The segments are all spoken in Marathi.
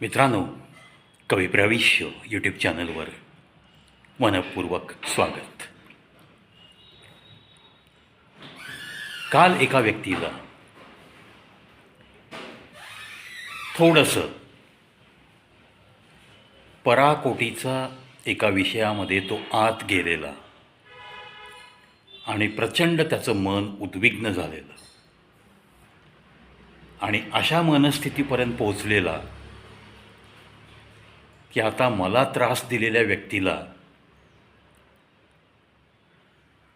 मित्रांनो कविप्रविश्य यूट्यूब चॅनलवर मनपूर्वक स्वागत. काल एका व्यक्तीला थोडंसं पराकोटीचा एका विषयामध्ये तो आत गेलेला आणि प्रचंड त्याचं मन उद्विग्न झालेलं आणि अशा मनस्थितीपर्यंत पोहोचलेला की आता मला त्रास दिलेल्या व्यक्तीला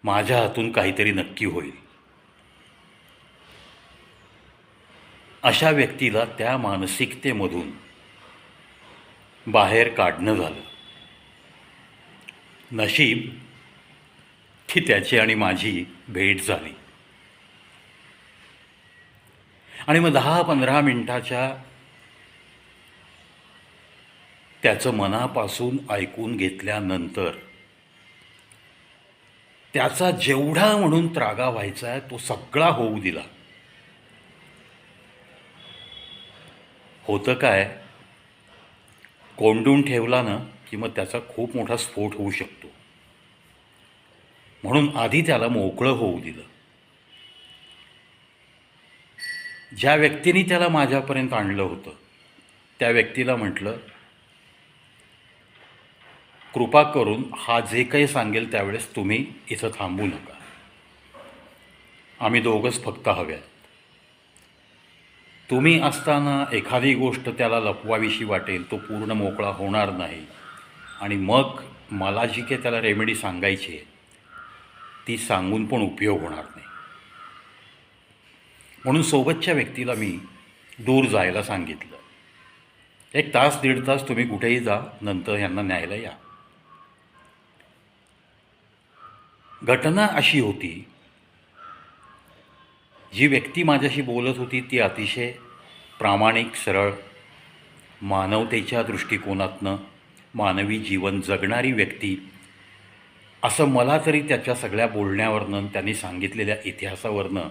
माझ्या हातून काहीतरी नक्की होईल. अशा व्यक्तीला त्या मानसिकतेमधून बाहेर काढणं झालं. नशीब की त्याची आणि माझी भेट झाली. आणि मग दहा पंधरा मिनटाच्या त्याचं मनापासून ऐकून घेतल्यानंतर त्याचा जेवढा म्हणून त्रागा व्हायचा आहे तो सगळा होऊ दिला. होतं काय? कोंडून ठेवला ना की मग त्याचा खूप मोठा स्फोट होऊ शकतो. म्हणून आधी त्याला मोकळं होऊ दिलं. ज्या व्यक्तीने त्याला माझ्यापर्यंत आणलं होतं त्या व्यक्तीला म्हटलं कृपा करून हा जे काही सांगेल त्यावेळेस तुम्ही इथं थांबू नका. आम्ही दोघंच फक्त हव्यात. तुम्ही असताना एखादी गोष्ट त्याला लपवावीशी वाटेल तो पूर्ण मोकळा होणार नाही. आणि मग मला जी काही त्याला रेमेडी सांगायची आहे ती सांगून पण उपयोग होणार नाही. म्हणून सोबतच्या व्यक्तीला मी दूर जायला सांगितलं. एक तास दीड तास तुम्ही कुठेही जा नंतर यांना न्यायला या. घटना अशी होती जी व्यक्ती माझ्याशी बोलत होती ती अतिशय प्रामाणिक सरळ मानवतेच्या दृष्टिकोनातनं मानवी जीवन जगणारी व्यक्ती असं मला तरी त्याच्या सगळ्या बोलण्यावरनं त्यांनी सांगितलेल्या इतिहासावरनं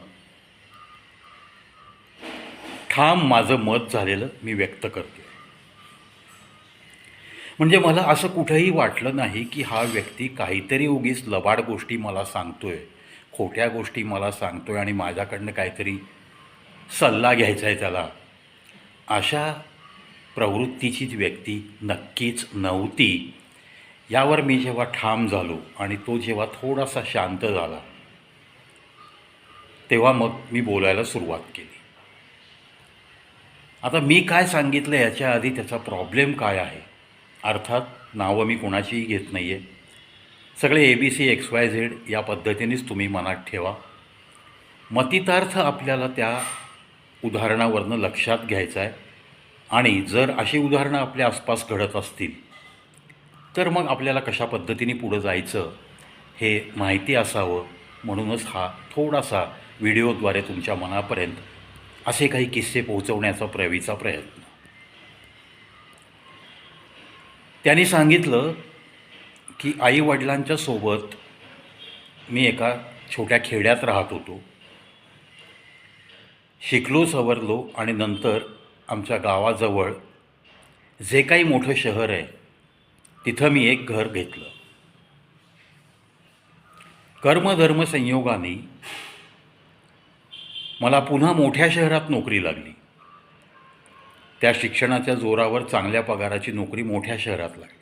ठाम माझं मत झालेलं मी व्यक्त करतो म्हणजे मला असं कुठंही वाटलं नाही की हा व्यक्ती काहीतरी उगीच लबाड गोष्टी मला सांगतोय खोट्या गोष्टी मला सांगतोय आणि माझ्याकडनं काहीतरी सल्ला घ्यायचा आहे त्याला. अशा प्रवृत्तीचीच व्यक्ती नक्कीच नव्हती यावर मी जेव्हा ठाम झालो आणि तो जेव्हा थोडासा शांत झाला तेव्हा मग मी बोलायला सुरुवात केली. आता मी काय सांगितलं याच्या आधी त्याचा प्रॉब्लेम काय आहे? अर्थात नावं मी कोणाचीही घेत नाही आहे सगळे A B C X Y Z या पद्धतीनेच तुम्ही मनात ठेवा. मतितार्थ आपल्याला त्या उदाहरणावरनं लक्षात घ्यायचा आहे आणि जर अशी उदाहरणं आपल्या आसपास घडत असतील तर मग आपल्याला कशा पद्धतीने पुढं जायचं हे माहिती असावं म्हणूनच हा थोडासा व्हिडिओद्वारे तुमच्या मनापर्यंत असे काही किस्से पोहोचवण्याचा प्रवीचा प्रयत्न. त्यांनी सांगितलं की आई वडिलांच्या सोबत मी एका छोट्या खेड्यात राहत होतो. शिकलो सवरलो आणि नंतर आमच्या गावाजवळ जे काही मोठं शहर आहे तिथं मी एक घर घेतलं. कर्मधर्म संयोगाने मला पुन्हा मोठ्या शहरात नोकरी लागली. त्या शिक्षणाच्या जोरावर चांगल्या पगाराची नोकरी मोठ्या शहरात लागली.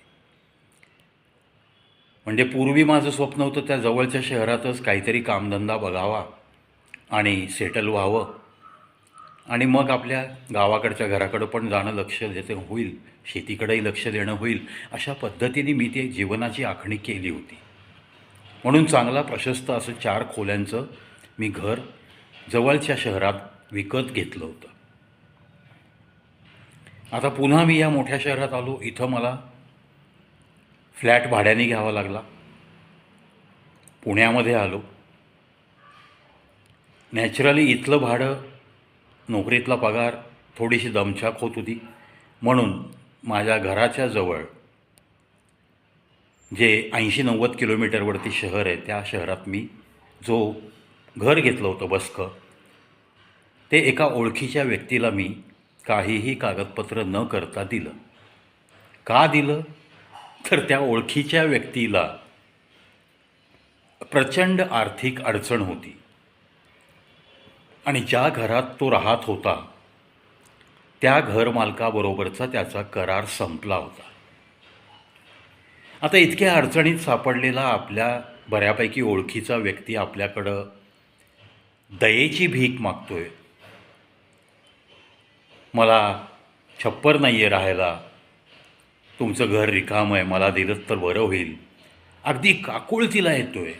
म्हणजे पूर्वी माझं स्वप्न होतं त्या जवळच्या शहरातच काहीतरी कामधंदा बघावा आणि सेटल व्हावं. आणि मग आपल्या गावाकडच्या घराकडं पण जाणं लक्ष देते होईल शेतीकडेही लक्ष देणं होईल अशा पद्धतीने मी ते जीवनाची आखणी केली होती. म्हणून चांगला प्रशस्त असं चार खोल्यांचं मी घर जवळच्या शहरात विकत घेतलं होतं. आता पुन्हा मी या मोठ्या शहरात आलो इथं मला फ्लॅट भाड्याने घ्यावा लागला. पुण्यामध्ये आलो. नॅचरली इथलं भाडं नोकरीतला पगार थोडीशी दमछाक होत होती. म्हणून माझ्या घराच्या जवळ जे ऐंशी नव्वद किलोमीटरवरती शहर आहे त्या शहरात मी जो घर घेतलं होतं बसकं ते एका ओळखीच्या व्यक्तीला मी काहीही कागदपत्र न करता दिलं. का दिलं? तर त्या ओळखीच्या व्यक्तीला प्रचंड आर्थिक अडचण होती. आणि ज्या घरात तो राहत होता त्या घरमालकाबरोबरचा त्याचा करार संपला होता. आता इतक्या अडचणीत सापडलेला आपल्या बऱ्यापैकी ओळखीचा व्यक्ती आपल्याकडं दयेची भीक मागतोय. मला छप्पर नाही आहे राहायला. तुमचं घर रिकामं आहे मला दिलं तर बरं होईल. अगदी काकुळतीला आहे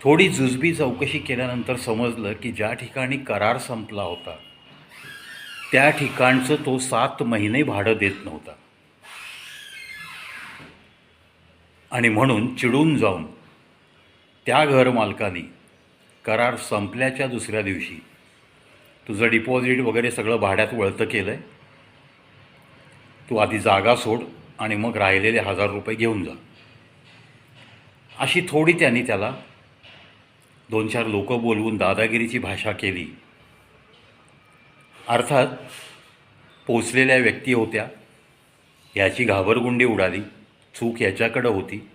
थोडी जुजबी चौकशी केल्यानंतर समजलं की ज्या ठिकाणी करार संपला होता त्या ठिकाणचं तो सात महिने भाडं देत नव्हता. आणि म्हणून चिडून जाऊन त्या घरमालकाने करार संपल्याच्या दुसऱ्या दिवशी तुझं डिपॉझिट वगैरे सगळं भाड्यात वळतं केलं आहे तू आधी जागा सोड आणि मग राहिलेले हजार रुपये घेऊन जा. अशी थोडी त्यांनी त्याला दोन चार लोक बोलवून दादागिरीची भाषा केली. अर्थात पोचलेल्या व्यक्ती होत्या. याची घाबरगुंडी उडाली. चूक याच्याकडं होती.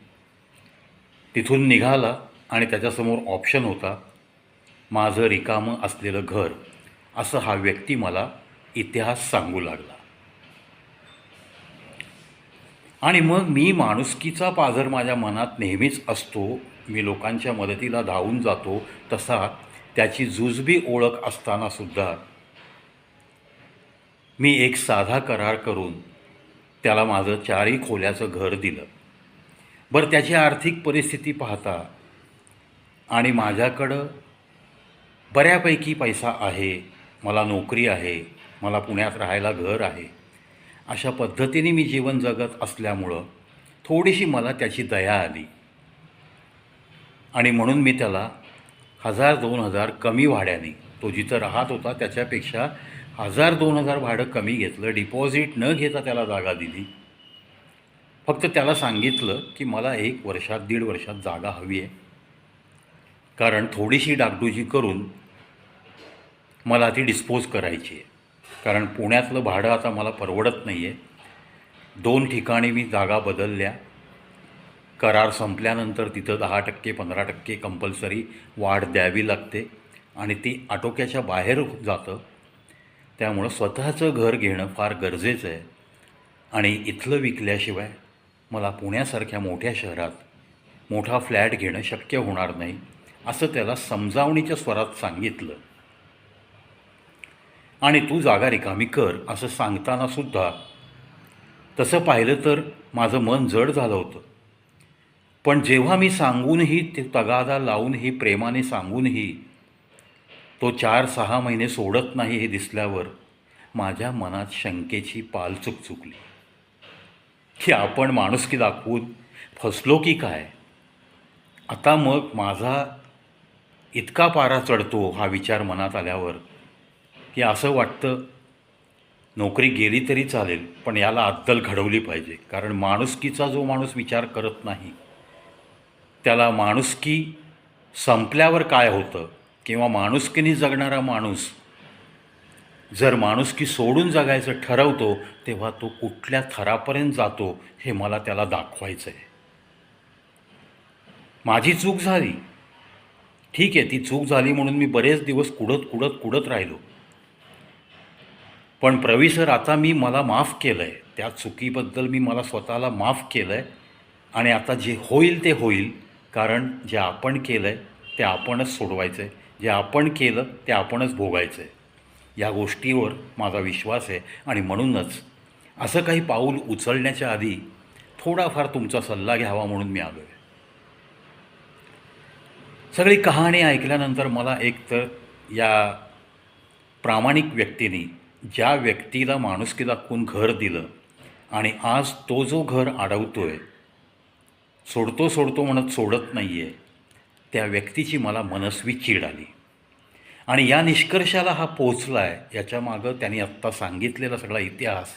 तिथून निघाला आणि त्याच्यासमोर ऑप्शन होता. माझं रिकामं असलेलं घर. असं हा व्यक्ती मला इतिहास सांगू लागला. आणि मग मी माणुसकीचा पाझर माझ्या मनात नेहमीच असतो. मी लोकांच्या मदतीला धावून जातो. तसा त्याची जुजबी ओळख असतानासुद्धा मी एक साधा करार करून त्याला माझं चारही खोल्याचं घर दिलं. बरं त्याची आर्थिक परिस्थिती पाहता आणि माझ्याकडं बऱ्यापैकी पैसा आहे. मला नोकरी आहे मला पुण्यात राहायला घर आहे. अशा पद्धतीने मी जीवन जगत असल्यामुळं थोडीशी मला त्याची दया आली. आणि म्हणून मी त्याला हजार दोन हजार कमी भाड्याने तो जिथं राहत होता त्याच्यापेक्षा हजार दोन हजार भाडं कमी घेतलं डिपॉझिट न घेता त्याला जागा दिली. फक्त त्याला सांगितलं की मला एक वर्षात दीड वर्षात जागा हवी आहे. कारण थोडीशी डागडुजी करून मला ती डिस्पोज करायची आहे. कारण पुण्यातलं भाडं आता मला परवडत नाही आहे दोन ठिकाणी मी जागा बदलल्या. करार संपल्यानंतर तिथं दहा टक्के पंधरा टक्के कंपल्सरी वाढ द्यावी लागते. आणि ती आटोक्याच्या बाहेर जातं. त्यामुळं स्वतःचं घर घेणं फार गरजेचं आहे. आणि इथलं विकल्याशिवाय मला पुण्यासारख्या मोठ्या शहरात मोठा फ्लॅट घेणं शक्य होणार नाही असं त्याला समजावणीच्या स्वरात सांगितलं. आणि तू जागा रिकामी कर असं सांगतानासुद्धा तसं पाहिलं तर माझं मन जड झालं होतं. पण जेव्हा मी सांगूनही ते तगादा लावूनही प्रेमाने सांगूनही तो चार सहा महिने सोडत नाही हे दिसल्यावर माझ्या मनात शंकेची पालचूक चुकली. की आपण माणुसकी दाखवून फसलो की काय? आता मग माझा इतका पारा चढतो हा विचार मनात आल्यावर. की असं वाटतं नोकरी गेली तरी चालेल पण याला अद्दल घडवली पाहिजे. कारण माणुसकीचा जो माणूस विचार करत नाही त्याला माणुसकी संपल्यावर काय होतं? किंवा माणुसकीने जगणारा माणूस जर माणुसकी सोडून जगायचं ठरवतो तेव्हा तो कुठल्या थरापर्यंत जातो हे मला त्याला दाखवायचं आहे माझी चूक झाली. ठीक आहे ती चूक झाली म्हणून मी बरेच दिवस कुडत कुडत कुडत राहिलो. पण प्रवी सर आता मी मला माफ केलं आहे त्या चुकीबद्दल मी मला स्वतःला माफ केलं आहे आणि आता जे होईल ते होईल. कारण जे आपण केलं आहे ते आपणच सोडवायचं आहे जे आपण केलं ते आपणच भोगायचं आहे या गोष्टीवर माझा विश्वास आहे. आणि म्हणूनच असं काही पाऊल उचलण्याच्या आधी थोडाफार तुमचा सल्ला घ्यावा म्हणून मी आलो आहे सगळी कहाणी ऐकल्यानंतर मला एक तर या प्रामाणिक व्यक्तीने ज्या व्यक्तीला माणुसकी दाखवून घर दिलं आणि आज तो जो घर अडवतो आहे सोडतो सोडतो म्हणत सोडत नाही आहे त्या व्यक्तीची मला मनस्वी चीड आली. आणि या निष्कर्षाला हा पोचला आहे याच्यामागं त्यांनी आत्ता सांगितलेला सगळा इतिहास.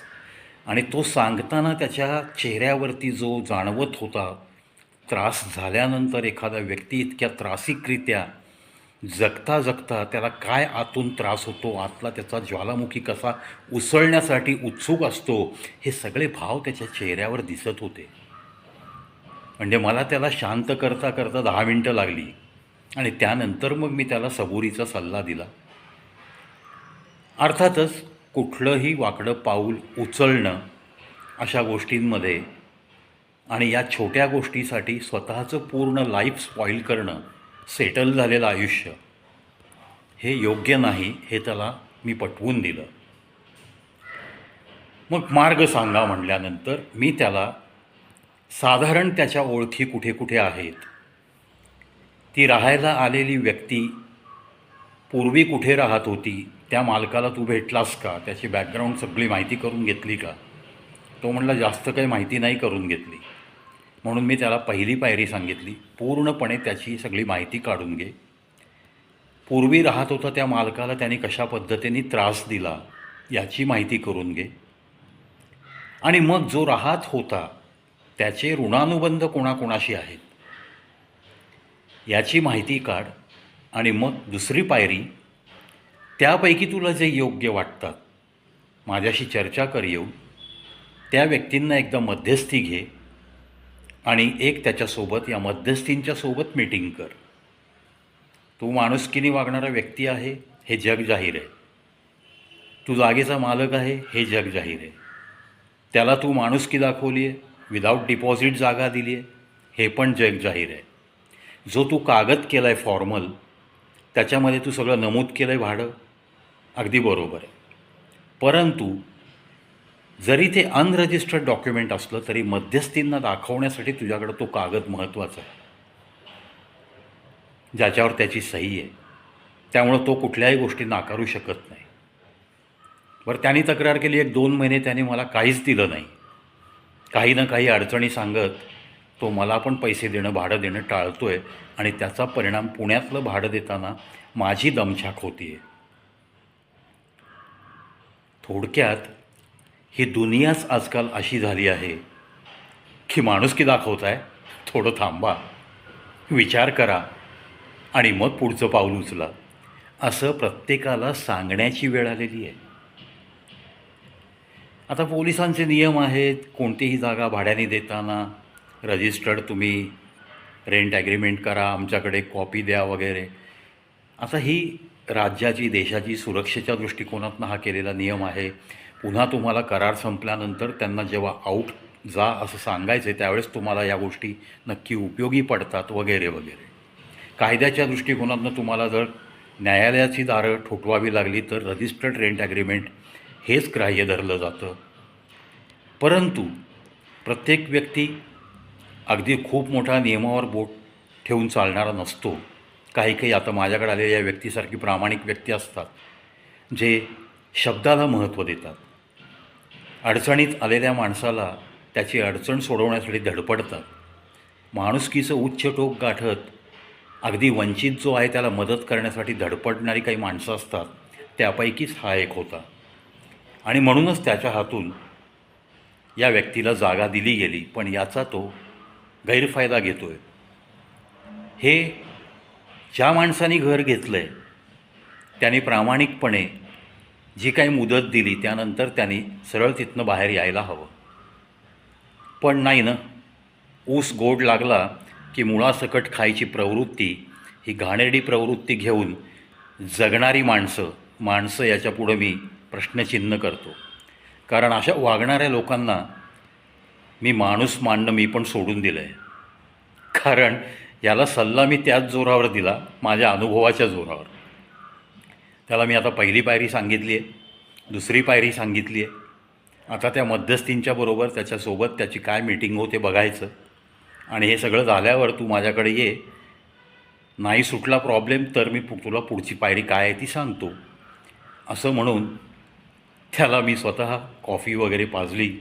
आणि तो सांगताना त्याच्या चेहऱ्यावरती जो जाणवत होता त्रास झाल्यानंतर एखादा व्यक्ती इतक्या त्रासिकरित्या जगता जगता त्याला काय आतून त्रास होतो आतला त्याचा ज्वालामुखी कसा उसळण्यासाठी उत्सुक असतो हे सगळे भाव त्याच्या चेहऱ्यावर दिसत होते. म्हणजे मला त्याला शांत करता करता दहा मिनटं लागली आणि त्यानंतर मग मी त्याला सबुरीचा सल्ला दिला. अर्थातच कुठलंही वाकडं पाऊल उचलणं अशा गोष्टींमध्ये आणि या छोट्या गोष्टीसाठी स्वतःचं पूर्ण लाईफ स्पॉईल करणं सेटल झालेलं आयुष्य हे योग्य नाही हे त्याला मी पटवून दिलं. मग मार्ग सांगा म्हटल्यानंतर मी त्याला साधारण त्याच्या ओळखी कुठे कुठे आहेत? ती राहायला आलेली व्यक्ती पूर्वी कुठे राहत होती? त्या मालकाला तू भेटलास का? त्याची बॅकग्राऊंड सगळी माहिती करून घेतली का? तो म्हणला जास्त काही माहिती नाही करून घेतली. म्हणून मी त्याला पहिली पायरी सांगितली. पूर्णपणे त्याची सगळी माहिती काढून घे. पूर्वी राहत होता त्या मालकाला त्याने कशा पद्धतीने त्रास दिला याची माहिती करून घे. आणि मग जो राहत होता त्याचे ऋणानुबंध कोणाकोणाशी आहेत? याची माहिती काढ आणि मग दुसरी पायरी त्यापैकी तुला जे योग्य वाटतात माझ्याशी चर्चा कर येऊन. त्या व्यक्तींना एकदा मध्यस्थी घे. आणि एक त्याच्यासोबत या मध्यस्थींच्या सोबत मीटिंग कर. तू माणुसकीने वागणारा व्यक्ती आहे हे जग जाहीर आहे. तू जागेचा मालक आहे हे जग जाहीर आहे. त्याला तू माणुसकी दाखवली आहे विदाऊट डिपॉझिट जागा दिली आहे हे पण जग जाहीर आहे. जो तू कागद केला आहे फॉर्मल त्याच्यामध्ये तू सगळं नमूद केलं आहे भाडं अगदी बरोबर आहे. परंतु जरी ते अनरजिस्टर्ड डॉक्युमेंट असलं तरी मध्यस्थींना दाखवण्यासाठी तुझ्याकडं तो कागद महत्त्वाचा आहे. ज्याच्यावर त्याची सही आहे. त्यामुळं तो कुठल्याही गोष्टी नाकारू शकत नाही. बरं त्यांनी तक्रार केली एक दोन महिने त्याने मला काहीच दिलं नाही. काही ना काही अडचणी सांगत तो मला पण पैसे देणं भाडं देणं टाळतो आहे आणि त्याचा परिणाम पुण्यातलं भाडं देताना माझी दमछाक होती आहे थोडक्यात ही दुनियाच आजकाल अशी झाली आहे. की माणुसकी दाखवताय थोडं थांबा विचार करा आणि मग पुढचं पाऊल उचला. असं प्रत्येकाला सांगण्याची वेळ आलेली आहे. आता पोलिसांचे नियम आहेत कोणतीही जागा भाड्याने देताना रजिस्टर्ड तुम्ही रेंट ॲग्रीमेंट करा आमच्याकडे कॉपी द्या वगैरे. आता ही राज्याची देशाची सुरक्षेच्या दृष्टिकोनातून हा केलेला नियम आहे. पुन्हा तुम्हाला करार संपल्यानंतर त्यांना जेव्हा आऊट जा असं सांगायचं आहे त्यावेळेस तुम्हाला या गोष्टी नक्की उपयोगी पडतात वगैरे वगैरे. कायद्याच्या दृष्टिकोनातून तुम्हाला जर न्यायालयाची दारं ठोठवावी लागली तर रजिस्टर्ड रेंट ॲग्रीमेंट हेच ग्राह्य धरलं जातं. परंतु प्रत्येक व्यक्ती अगदी खूप मोठा नियमावर बोट ठेवून चालणारा नसतो. काही काही आता माझ्याकडे आलेल्या व्यक्तीसारखी प्रामाणिक व्यक्ती असतात जे शब्दाला महत्त्व देतात. अडचणीत आलेल्या माणसाला त्याची अडचण सोडवण्यासाठी धडपडतात. माणुसकीचं उच्च टोक गाठत अगदी वंचित जो आहे त्याला मदत करण्यासाठी धडपडणारी काही माणसं असतात त्यापैकीच हा एक होता. आणि म्हणूनच त्याच्या हातून या व्यक्तीला जागा दिली गेली पण याचा तो गैरफायदा घेतो आहे हे ज्या माणसाने घर घेतलं आहे त्याने प्रामाणिकपणे जी काही मुदत दिली त्यानंतर त्यांनी सरळ तिथनं बाहेर यायला हवं. पण नाही ना. ऊस गोड लागला की मुळासकट खायची प्रवृत्ती ही घाणेरडी प्रवृत्ती घेऊन जगणारी माणसं माणसं याच्यापुढं मी प्रश्नचिन्ह करतो. कारण अशा वागणाऱ्या लोकांना मी माणूस मांडणं मी पण सोडून दिलं आहे कारण याला सल्ला मी त्याच जोरावर दिला माझ्या अनुभवाच्या जोरावर. त्याला मी आता पहिली पायरी सांगितली आहे दुसरी पायरी सांगितली आहे. आता त्या मध्यस्थींच्या बरोबर त्याच्यासोबत त्याची काय मीटिंग होते बघायचं. आणि हे सगळं झाल्यावर तू माझ्याकडे ये. नाही सुटला प्रॉब्लेम तर मी तुला पुढची पायरी काय आहे ती सांगतो. असं म्हणून त्याला मी स्वतः कॉफी वगैरे पाजली.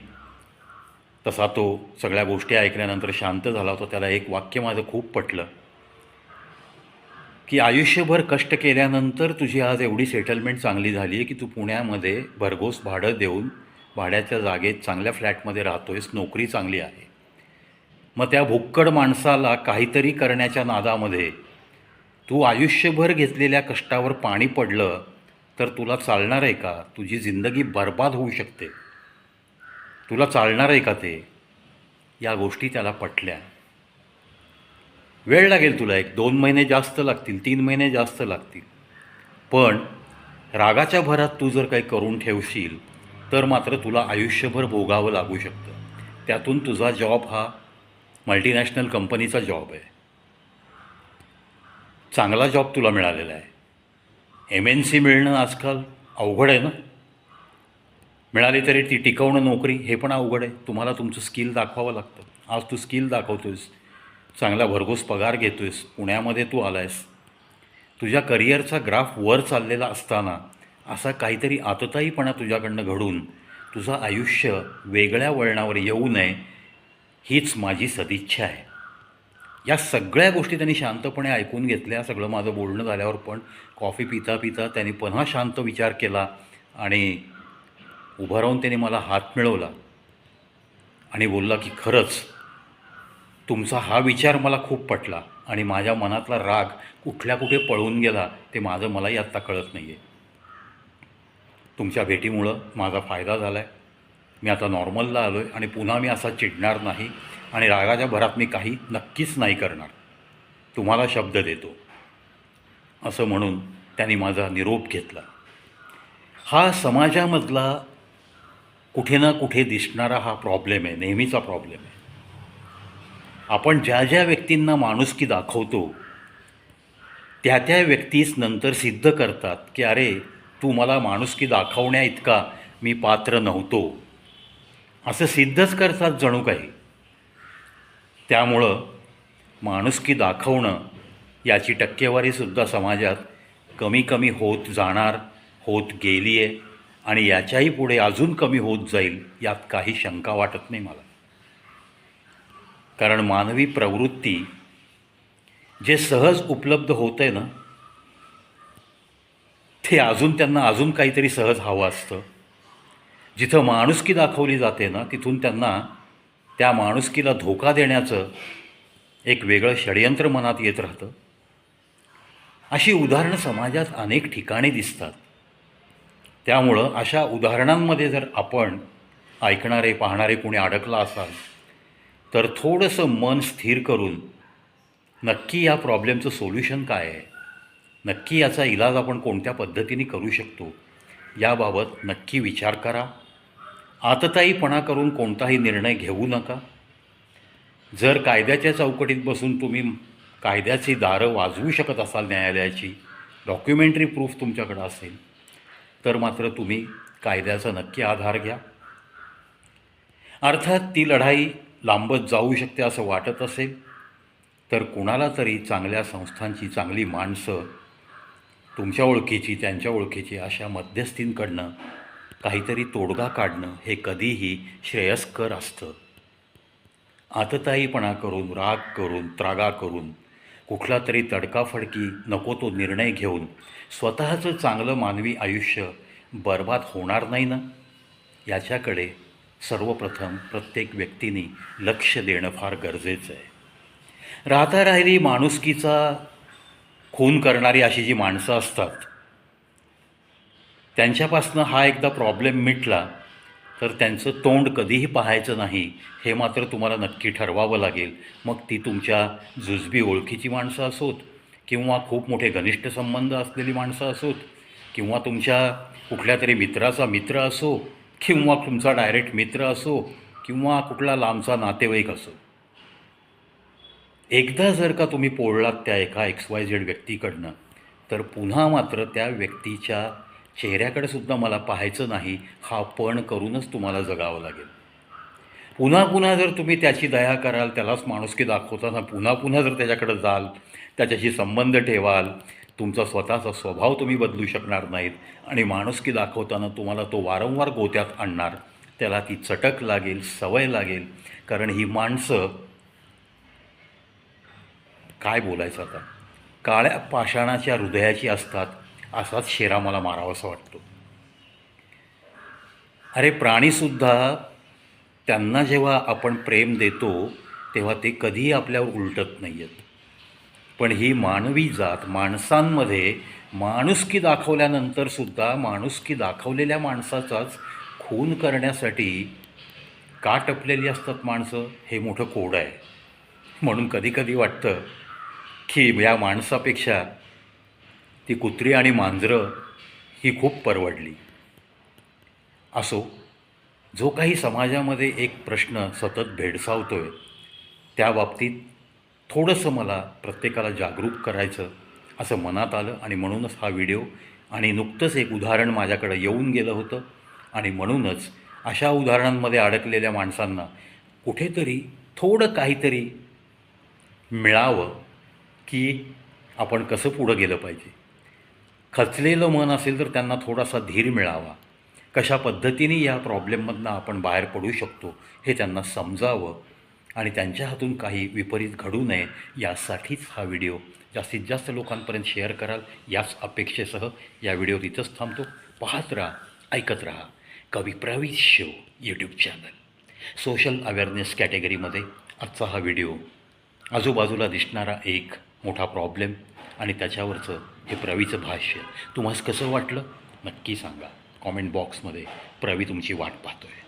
तसा तो सगळ्या गोष्टी ऐकल्यानंतर शांत झाला होता. त्याला एक वाक्य माझं खूप पटलं. की आयुष्यभर कष्ट केल्यानंतर तुझी आज एवढी सेटलमेंट चांगली झाली आहे की तू पुण्यामध्ये भरघोस भाडं देऊन भाड्याच्या जागेत चांगल्या फ्लॅटमध्ये राहतो आहेस नोकरी चांगली आहे. मग त्या भुक्कड माणसाला काहीतरी करण्याच्या नादामध्ये तू आयुष्यभर घेतलेल्या कष्टावर पाणी पडलं तर तुला चालणार आहे का? तुझी जिंदगी बर्बाद होऊ शकते. तुला चालणार आहे का ते? या गोष्टी त्याला पटल्या. वेळ लागेल तुला एक दोन महिने जास्त लागतील तीन महिने जास्त लागतील. पण रागाच्या भरात तू जर काही करून ठेवशील तर मात्र तुला आयुष्यभर भोगावं लागू शकतं. त्यातून तुझा जॉब हा मल्टीनॅशनल कंपनीचा जॉब आहे. चांगला जॉब तुला मिळालेला आहे. एम एन सी मिळणं आजकाल अवघड आहे ना? मिळाली तरी ती टिकवणं नोकरी हे पण अवघड आहे. तुम्हाला तुमचं स्किल दाखवावं लागतं. आज तू स्किल दाखवतोयस. चांगला भरघोस पगार घेतोयस पुण्यामध्ये तू आला आहेस तुझ्या करिअरचा ग्राफ वर चाललेला असताना असा काहीतरी आतताईपणा तुझ्याकडनं घडून तुझं आयुष्य वेगळ्या वळणावर येऊ नये हीच माझी सदिच्छा आहे. या सगळ्या गोष्टी त्यांनी शांतपणे ऐकून घेतल्या सगळं माझं बोलणं झाल्यावर पण कॉफी पिता पिता त्यांनी पुन्हा शांत विचार केला आणि उभं राहून त्याने मला हात मिळवला आणि बोलला की खरंच तुमचा हा विचार मला खूप पटला आणि माझ्या मनातला राग कुठल्या कुठे पळून गेला ते माझं मलाही आत्ता कळत नाही आहे तुमच्या भेटीमुळं माझा फायदा झाला आहे मी आता नॉर्मलला आलो आहे आणि पुन्हा मी असा चिडणार नाही आणि रागाच्या भरात मी काही नक्कीच नाही करणार. तुम्हाला शब्द देतो. असं म्हणून त्यांनी माझा निरोप घेतला. हा समाजामधला कुठे ना कुठे दिसणारा हा प्रॉब्लेम आहे नेहमीचा प्रॉब्लेम आहे. आपण ज्या ज्या व्यक्तींना माणुसकी दाखवतो त्या त्या व्यक्तीस नंतर सिद्ध करतात की अरे तू मला माणुसकी दाखवण्या इतका मी पात्र नव्हतो. असं सिद्धच करतात जणू काही. त्यामुळं माणुसकी दाखवणं याची टक्केवारीसुद्धा समाजात कमी कमी होत जाणार होत गेली आहे आणि याच्याही पुढे अजून कमी होत जाईल यात काही शंका वाटत नाही मला. कारण मानवी प्रवृत्ती जे सहज उपलब्ध होतं आहे ना ते अजून त्यांना अजून काहीतरी सहज हवं असतं. जिथं माणुसकी दाखवली जाते ना तिथून त्यांना त्या माणुसकीला धोका देण्याचं एक वेगळं षडयंत्र मनात येत राहतं. अशी उदाहरणं समाजात अनेक ठिकाणी दिसतात. त्यामुळं अशा उदाहरणांमध्ये जर आपण ऐकणारे पाहणारे कोणी अडकला असाल तर थोडंसं मन स्थिर करून नक्की या प्रॉब्लेमचं सोल्युशन काय आहे? नक्की याचा इलाज आपण कोणत्या पद्धतीने करू शकतो? याबाबत नक्की विचार करा. आतताईपणा करून कोणताही निर्णय घेऊ नका. जर कायद्याच्या चौकटीत बसून तुम्ही कायद्याची दारं वाजवू शकत असाल न्यायालयाची डॉक्युमेंटरी प्रूफ तुमच्याकडं असेल तर मात्र तुम्ही कायद्याचा नक्की आधार घ्या. अर्थात ती लढाई लांबत जाऊ शकते असं वाटत असेल तर कुणाला तरी चांगल्या संस्थांची चांगली माणसं तुमच्या ओळखीची त्यांच्या ओळखीची अशा मध्यस्थींकडनं काहीतरी तोडगा काढणं हे कधीही श्रेयस्कर असतं. आतताईपणा करून राग करून त्रागा करून कुठला तरी तडकाफडकी नको तो निर्णय घेऊन स्वतःचं चांगलं मानवी आयुष्य बर्बाद होणार नाही ना? याच्याकडे सर्वप्रथम प्रत्येक व्यक्तीने लक्ष देणं फार गरजेचं आहे. राहता राहिली माणुसकीचा खून करणारी अशी जी माणसं असतात त्यांच्यापासनं हा एकदा प्रॉब्लेम मिटला तर त्यांचं तोंड कधीही पाहायचं नाही हे मात्र तुम्हाला नक्की ठरवावं लागेल. मग ती तुमच्या जुजबी ओळखीची माणसं असोत किंवा खूप मोठे घनिष्ठ संबंध असलेली माणसं असोत किंवा तुमच्या कुठल्या तरी मित्राचा मित्र असो किंवा तुमचा डायरेक्ट मित्र असो किंवा कुठला लांबचा नातेवाईक असो. एकदा जर का तुम्ही पोळलात त्या एका एक्स वाय झेड व्यक्तीकडनं तर पुन्हा मात्र त्या व्यक्तीच्या चेहऱ्याकडे सुद्धा मला पाहायचं नाही हा पण करूनच तुम्हाला जगावं लागेल. पुन्हा पुन्हा जर तुम्ही त्याची दया कराल त्यालाच माणुसकी दाखवताना पुन्हा पुन्हा जर त्याच्याकडे जाल त्याच्याशी संबंध ठेवाल तुमचा स्वतःचा स्वभाव तुम्ही बदलू शकणार नाहीत आणि माणुसकी दाखवताना तुम्हाला तो वारंवार गोत्यात आणणार. त्याला ती चटक लागेल सवय लागेल. कारण ही माणसं काय बोलायचं आता? काळ्या पाषाणाच्या हृदयाची असतात असाच शेरा मला मारावासा वाटतो. अरे प्राणीसुद्धा त्यांना जेव्हा आपण प्रेम देतो तेव्हा ते कधीही आपल्यावर उलटत नाही आहेत पण ही मानवी जात माणसांमध्ये माणुसकी दाखवल्यानंतरसुद्धा माणुसकी दाखवलेल्या माणसाचाच खून करण्यासाठी का टपलेली असतात माणसं? हे मोठं कोड आहे. म्हणून कधीकधी वाटतं की या माणसापेक्षा ती कुत्री आणि मांजरं ही खूप परवडली. असो जो काही समाजामध्ये एक प्रश्न सतत भेडसावतो आहे त्या बाबतीत थोडंसं मला प्रत्येकाला जागरूक करायचं असं मनात आलं आणि म्हणूनच हा व्हिडिओ आणि नुकतंच एक उदाहरण माझ्याकडं येऊन गेलं होतं. आणि म्हणूनच अशा उदाहरणांमध्ये अडकलेल्या माणसांना कुठेतरी थोडं काहीतरी मिळावं की आपण कसं पुढं गेलं पाहिजे. खचलेलं मन असेल तर त्यांना थोडासा धीर मिळावा. कशा पद्धतीने या प्रॉब्लेममधनं आपण बाहेर पडू शकतो हे त्यांना समजावं आणि त्यांच्या हातून काही विपरीत घडू नये यासाठीच हा व्हिडिओ. जास्तीत जास्त लोकांपर्यंत शेअर कराल याच अपेक्षेसह या व्हिडिओ तिथंच थांबतो. पाहत राहा ऐकत राहा. कवी Pravit show YouTube channel social awareness कॅटेगरीमध्ये आजचा हा व्हिडिओ. आजूबाजूला दिसणारा एक मोठा प्रॉब्लेम आणि त्याच्यावरचं हे प्रवीचं भाष्य. तुम्हाला कसं वाटलं? नक्की सांगा. कॉमेंट बॉक्समध्ये प्रवी तुमची वाट पाहतो आहे